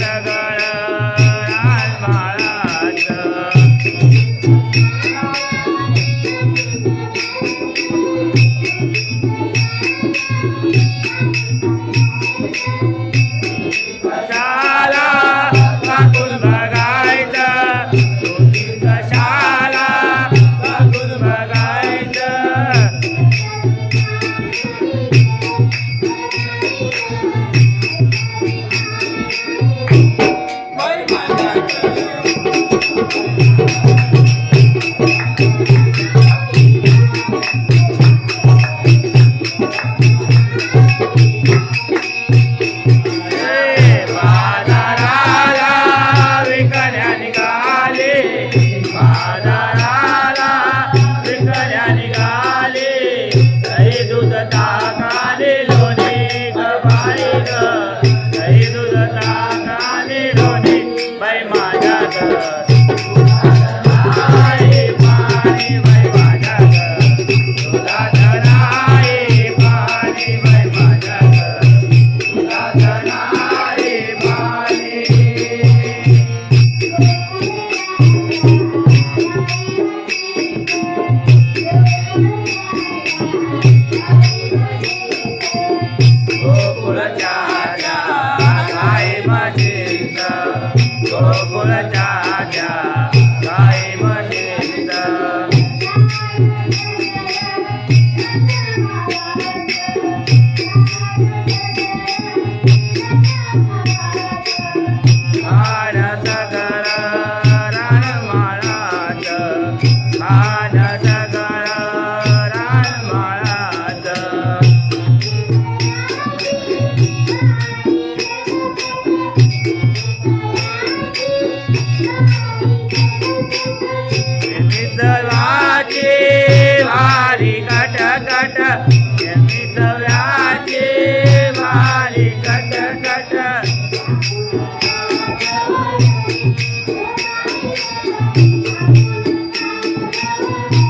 Nagar. भारी cut cut मित्रवाचे भारी कट कट you.